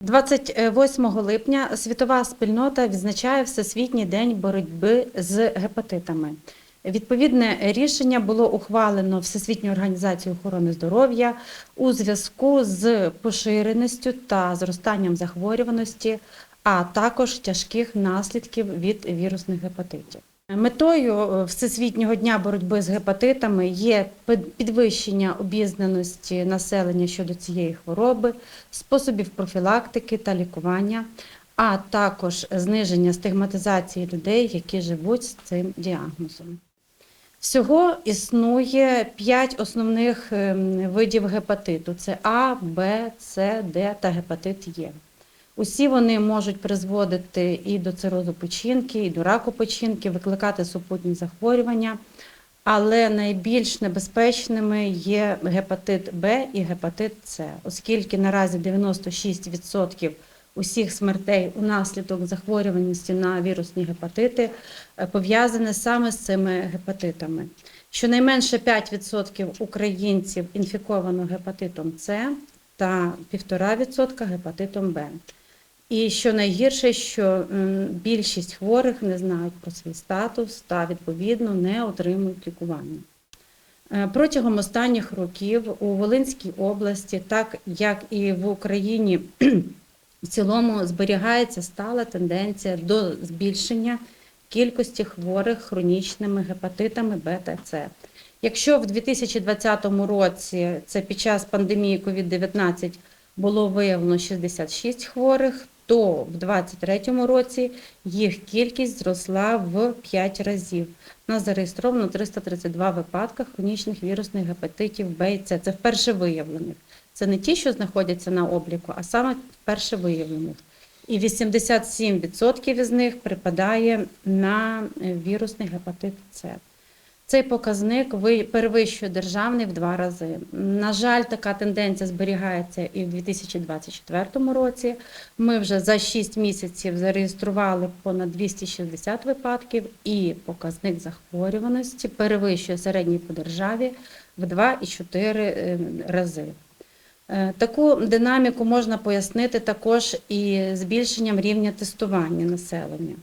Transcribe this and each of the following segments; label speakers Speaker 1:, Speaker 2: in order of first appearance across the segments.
Speaker 1: 28 липня світова спільнота відзначає Всесвітній день боротьби з гепатитами. Відповідне рішення було ухвалено Всесвітньою організацією охорони здоров'я у зв'язку з поширеністю та зростанням захворюваності, а також тяжких наслідків від вірусних гепатитів. Метою е, Всесвітнього дня боротьби з гепатитами є підвищення обізнаності населення щодо цієї хвороби, способів профілактики та лікування, а також зниження стигматизації людей, які живуть з цим діагнозом. Всього існує п'ять основних ем, видів гепатиту: це А, Б, С, Д та гепатит Е. Усі вони можуть призводити і до цирозу печінки, і до раку печінки, викликати супутні захворювання. Але найбільш небезпечними є гепатит Б і гепатит С, оскільки наразі 96% усіх смертей унаслідок захворюваності на вірусні гепатити е, пов'язане саме з цими гепатитами. Щонайменше 5% українців інфіковано гепатитом С та 1,5% гепатитом Б. І що найгірше, що більшість хворих не знають про свій статус та відповідно не отримують лікування. Е, Протягом останніх років у Волинській області, так як і в Україні в цілому, зберігається стала тенденція до збільшення кількості хворих хронічними гепатитами Б та С. Якщо в 2020 році це під час пандемії COVID-19 було виявлено 66 хворих, то в 2023 році їх кількість зросла в 5 разів. У нас зареєстровано 332 випадка хронічних вірусних гепатитів Б і С. Це вперше виявлених. Це не ті, що знаходяться на обліку, а саме вперше виявлених. І 87% із них припадає на вірусний гепатит С. Цей показник ви- перевищує державний в два рази. На жаль, така тенденція зберігається і в 2024 році. Ми вже за 6 місяців зареєстрували понад 260 випадків, і показник захворюваності перевищує середній по державі в 2,4 е, рази. Е, Таку динаміку можна пояснити також і збільшенням рівня тестування населення.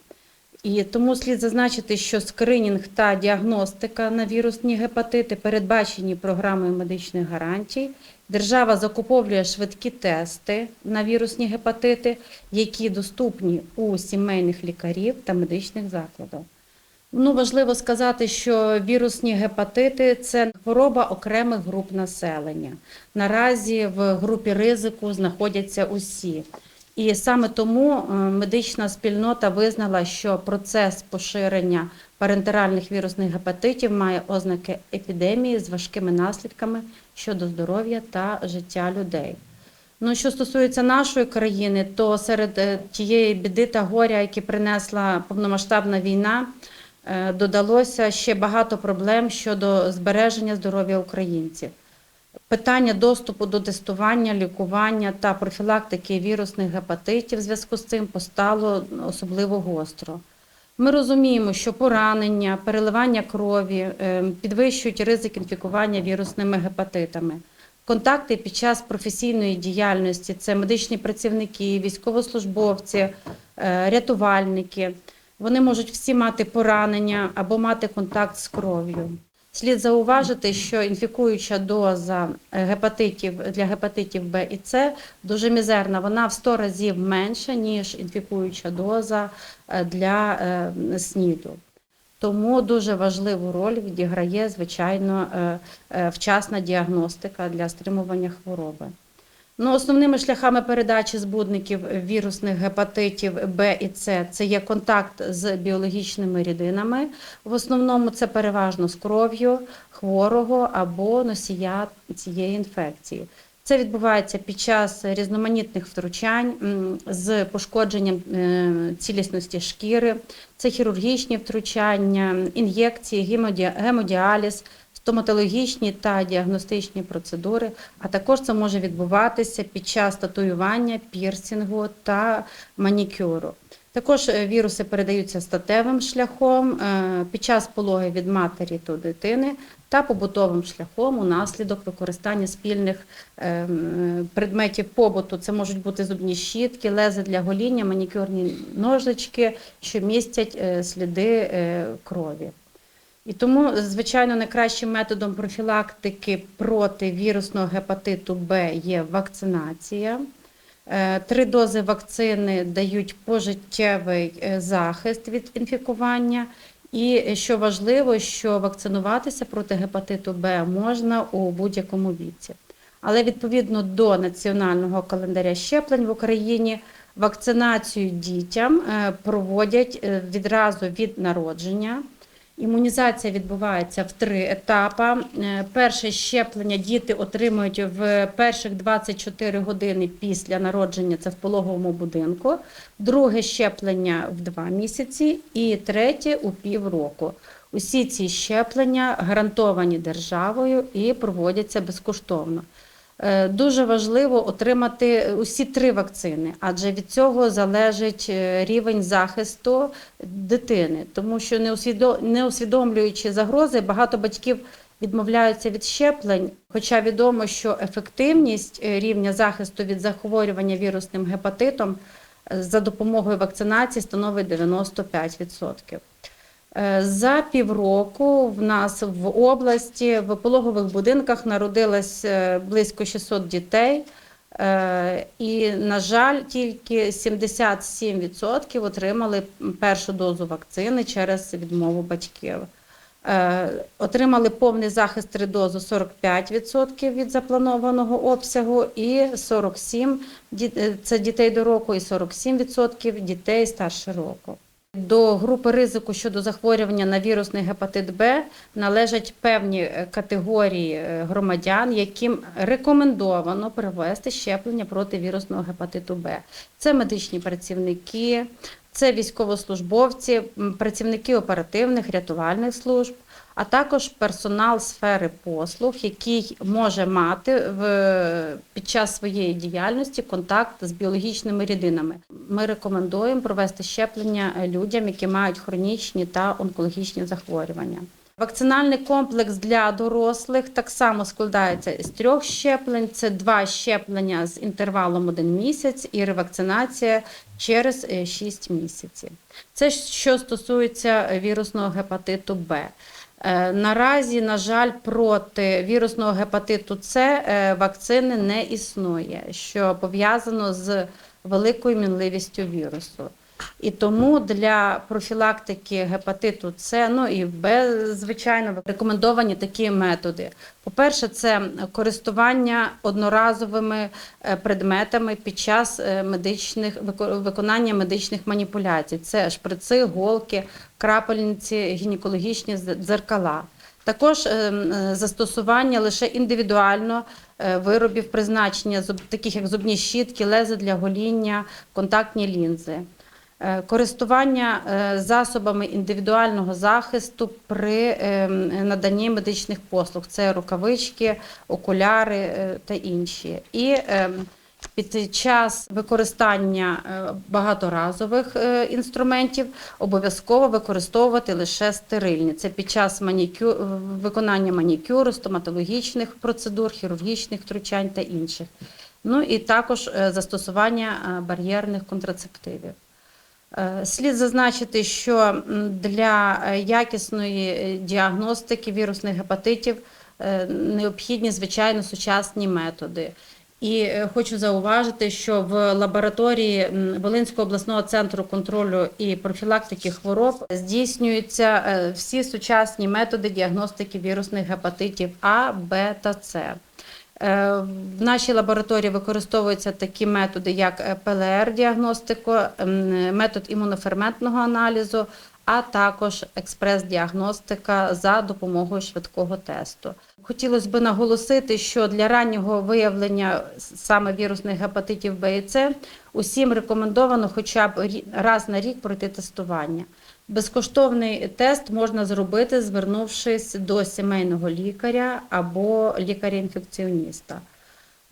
Speaker 1: І тому слід зазначити, що скринінг та діагностика на вірусні гепатити передбачені програмою медичних гарантій. Держава закуповує швидкі тести на вірусні гепатити, які доступні у сімейних лікарів та медичних закладах. Ну, важливо сказати, що вірусні гепатити це хвороба окремих груп населення. Наразі в групі ризику знаходяться усі. І саме тому е, медична спільнота визнала, що процес поширення парентеральних вірусних гепатитів має ознаки епідемії з важкими наслідками щодо здоров'я та життя людей. Ну, що стосується нашої країни, то серед е, тієї біди та горя, які принесла повномасштабна війна, е, додалося ще багато проблем щодо збереження здоров'я українців. Питання доступу до тестування, лікування та профілактики вірусних гепатитів в зв'язку з цим постало особливо гостро. Ми розуміємо, що поранення, переливання крові е, підвищують ризик інфікування вірусними гепатитами. Контакти під час професійної діяльності це медичні працівники, військовослужбовці, е, рятувальники. Вони можуть всі мати поранення або мати контакт з кров'ю. Слід зауважити, що інфікуюча доза е, гепатитів для гепатитів Б і С дуже мізерна. Вона в 100 разів менша, ніж інфікуюча доза е, для е, СНІДу. Тому дуже важливу роль відіграє, звичайно, вчасна діагностика для стримування хвороби. Ну, основними шляхами передачі збудників вірусних гепатитів Б і С це є контакт з біологічними рідинами. В основному це переважно з кров'ю хворого або носія цієї інфекції. Це відбувається під час різноманітних втручань з пошкодженням е, цілісності шкіри, це хірургічні втручання, ін'єкції, гемодіа- гемодіаліз, стоматологічні та діагностичні процедури, а також це може відбуватися під час татуювання, пірсінгу та манікюру. Також е, віруси передаються статевим шляхом е, під час пологи від матері до дитини та побутовим шляхом унаслідок використання спільних е, предметів побуту. Це можуть бути зубні щітки, лези для гоління, манікюрні ножички, що містять сліди крові. І тому, звичайно, найкращим методом профілактики проти вірусного гепатиту Б є вакцинація. Е, Три дози вакцини дають пожиттєвий е, захист від інфікування. І е, що важливо, що вакцинуватися проти гепатиту Б можна у будь-якому віці. Але відповідно до національного календаря щеплень в Україні вакцинацію дітям проводять відразу від народження. Імунізація відбувається в три етапи. Е, Перше щеплення діти отримують в перших 24 години після народження, це в пологовому будинку. Друге щеплення в два місяці і третє у півроку. Усі ці щеплення гарантовані державою і проводяться безкоштовно. Е, Дуже важливо отримати усі три вакцини, адже від цього залежить е, рівень захисту дитини, тому що не усвідомлюючи загрози, багато батьків відмовляються від щеплень. Хоча відомо, що ефективність е, рівня захисту від захворювання вірусним гепатитом за допомогою вакцинації становить 95%. Е, За півроку в нас в області в пологових будинках народилось е, близько 600 дітей. Е, І, на жаль, тільки 77% отримали першу дозу вакцини через відмову батьків. Отримали повний захист три дози 45% від запланованого обсягу, і 47% е, це дітей до року, і 47% дітей старше року. До групи ризику щодо захворювання на вірусний гепатит Б належать певні е, категорії е, громадян, яким рекомендовано провести щеплення проти вірусного гепатиту Б. Це медичні працівники, це військовослужбовці, працівники оперативних рятувальних служб, а також персонал сфери послуг, який може мати в, під час своєї діяльності контакт з біологічними рідинами. Ми рекомендуємо провести щеплення людям, які мають хронічні та онкологічні захворювання. Вакцинальний комплекс для дорослих так само складається з трьох щеплень: це два щеплення з інтервалом один місяць і ревакцинація через 6 місяців. Це що стосується вірусного гепатиту Б. Е, Наразі, на жаль, проти вірусного гепатиту С е, вакцини не існує, що пов'язано з великою мінливістю вірусу. І тому для профілактики гепатиту С, ну і Б, звичайно, рекомендовані такі методи. По-перше, це користування одноразовими е, предметами під час е, медичних виконання медичних маніпуляцій. Це шприци, голки, крапельниці, гінекологічні дзеркала. Також е, застосування лише індивідуально виробів призначення, таких як зубні щітки, лези для гоління, контактні лінзи. Е, Користування е, засобами індивідуального захисту при е, наданні медичних послуг це рукавички, окуляри та інші. І під час використання багаторазових інструментів обов'язково використовувати лише стерильні. Це під час манікю... виконання манікюру, стоматологічних процедур, хірургічних втручань та інших. Ну і також застосування бар'єрних контрацептивів. Е, Слід зазначити, що для е, якісної е, діагностики вірусних гепатитів необхідні, звичайно, сучасні методи. І хочу зауважити, що в лабораторії Волинського обласного центру контролю і профілактики хвороб здійснюються всі сучасні методи діагностики вірусних гепатитів А, Б та С. Е, В нашій лабораторії використовуються такі методи, як ПЛР-діагностика, метод імуноферментного аналізу, а також експрес-діагностика за допомогою швидкого тесту. Хотілося б наголосити, що для раннього виявлення саме вірусних гепатитів Б і С усім рекомендовано хоча б раз на рік пройти тестування. Безкоштовний тест можна зробити, звернувшись до сімейного лікаря або лікаря-інфекціоніста.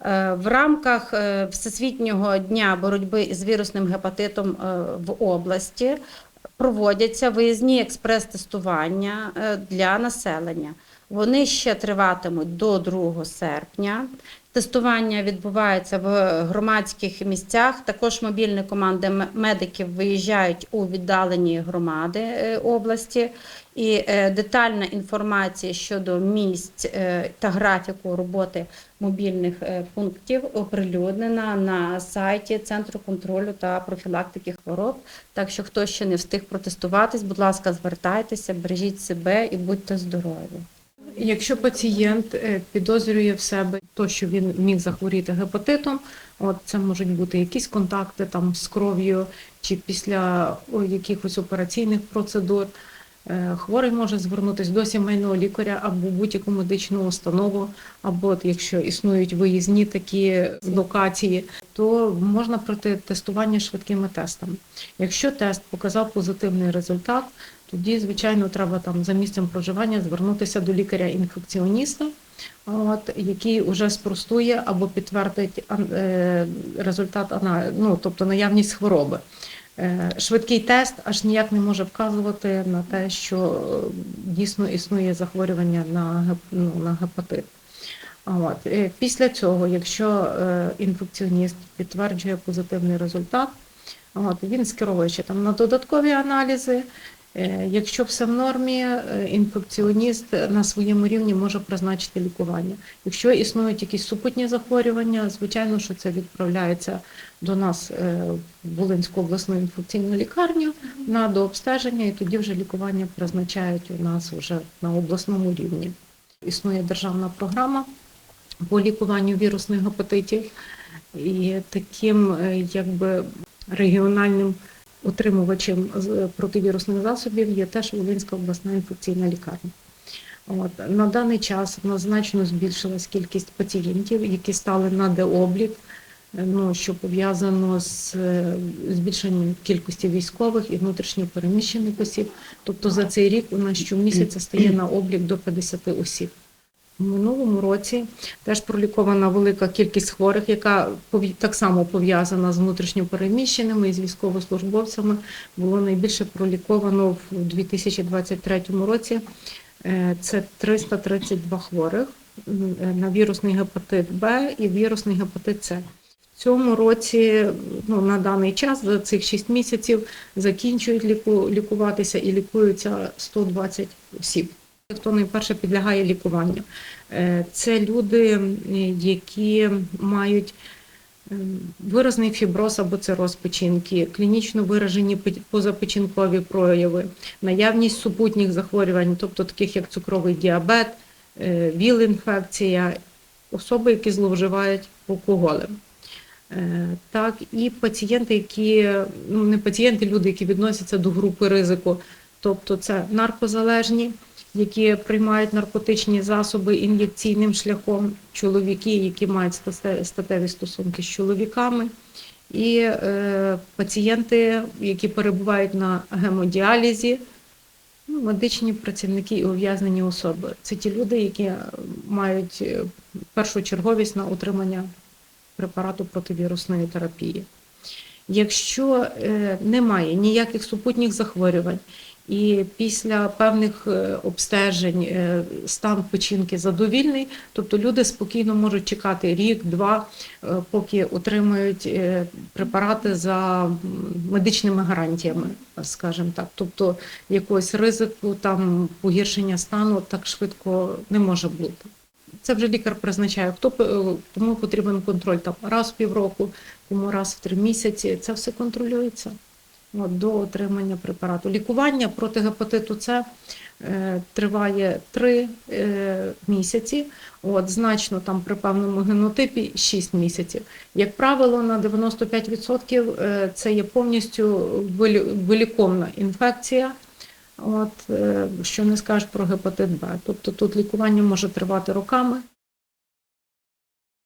Speaker 1: Е, В рамках е, Всесвітнього дня боротьби з вірусним гепатитом е, в області проводяться виїзні експрес-тестування для населення. Вони ще триватимуть до 2 серпня. Тестування відбувається в громадських місцях. Також мобільні команди медиків виїжджають у віддалені громади е, області. І е, детальна інформація щодо місць е, та графіку роботи мобільних пунктів оприлюднена на сайті Центру контролю та профілактики хвороб. Так що хто ще не встиг протестуватись, будь ласка, звертайтеся, бережіть себе і будьте здорові.
Speaker 2: Якщо пацієнт е, підозрює в себе то, що він міг захворіти гепатитом, от це можуть бути якісь контакти там з кров'ю чи після якихось операційних процедур. е, Хворий може звернутися до сімейного лікаря або будь-яку медичну установу, або якщо існують виїзні такі локації, то можна пройти тестування швидкими тестами. Якщо тест показав позитивний результат, тоді, звичайно, треба там за місцем проживання звернутися до лікаря-інфекціоніста, який вже спростує або підтвердить е, результат ну, тобто наявність хвороби. Е, Швидкий тест аж ніяк не може вказувати на те, що е, дійсно існує захворювання на, ну, на гепатит. От. Після цього, якщо інфекціоніст підтверджує позитивний результат, от, він скеровує ще там на додаткові аналізи. Е, Якщо все в нормі, е, інфекціоніст на своєму рівні може призначити лікування. Якщо існують якісь супутні захворювання, звичайно, що це відправляється до нас е, в Волинську обласну інфекційну лікарню на дообстеження, і тоді вже лікування призначають у нас вже на обласному рівні. Існує державна програма по лікуванню вірусних гепатитів, і таким якби регіональним утримувачем з- противірусних засобів є теж Волинська обласна інфекційна лікарня. От на даний час значно збільшилась кількість пацієнтів, які стали на деоблік, е, ну що пов'язано з е, збільшенням кількості військових і внутрішньо переміщених осіб. Тобто за цей рік у нас щомісяця стає на облік до 50 осіб. У минулому році теж пролікована велика кількість хворих, яка так само пов'язана з внутрішньо переміщеними і з військовослужбовцями. Було найбільше проліковано в 2023 році. Е, Це 332 хворих е, на вірусний гепатит Б і вірусний гепатит С. В цьому році, ну, на даний час, за цих 6 місяців, закінчують ліку, лікуватися і лікуються 120 осіб. Хто найперше підлягає лікуванню? Е, Це люди, які мають виразний фіброз або цироз печінки, клінічно виражені позапечінкові прояви, наявність супутніх захворювань, тобто таких як цукровий діабет, е, ВІЛ-інфекція, особи, які зловживають алкоголем. Е, Так, і пацієнти, які ну не пацієнти, люди, які відносяться до групи ризику, тобто це наркозалежні, які приймають наркотичні засоби ін'єкційним шляхом, чоловіки, які мають статеві стосунки з чоловіками, і е, пацієнти, які перебувають на гемодіалізі, ну, медичні працівники і ув'язнені особи. Це ті люди, які мають е, першочерговість на утримання препарату противірусної терапії. Якщо е, немає ніяких супутніх захворювань, і після певних е, обстежень е, стан печінки задовільний, тобто люди спокійно можуть чекати рік-два, поки отримують е, препарати за медичними гарантіями, скажімо так. Тобто якогось ризику там погіршення стану так швидко не може бути. Це вже лікар призначає, хто е, кому потрібен контроль там раз в півроку, кому раз в три місяці. Це все контролюється от, до отримання препарату. Лікування проти гепатиту С е, триває три е, місяці. От, значно там при певному генотипі 6 місяців. Як правило, на 95% е, це є повністю вилі- виліковна інфекція. От, е, що не скажеш про гепатит Б. Тобто тут лікування може тривати роками.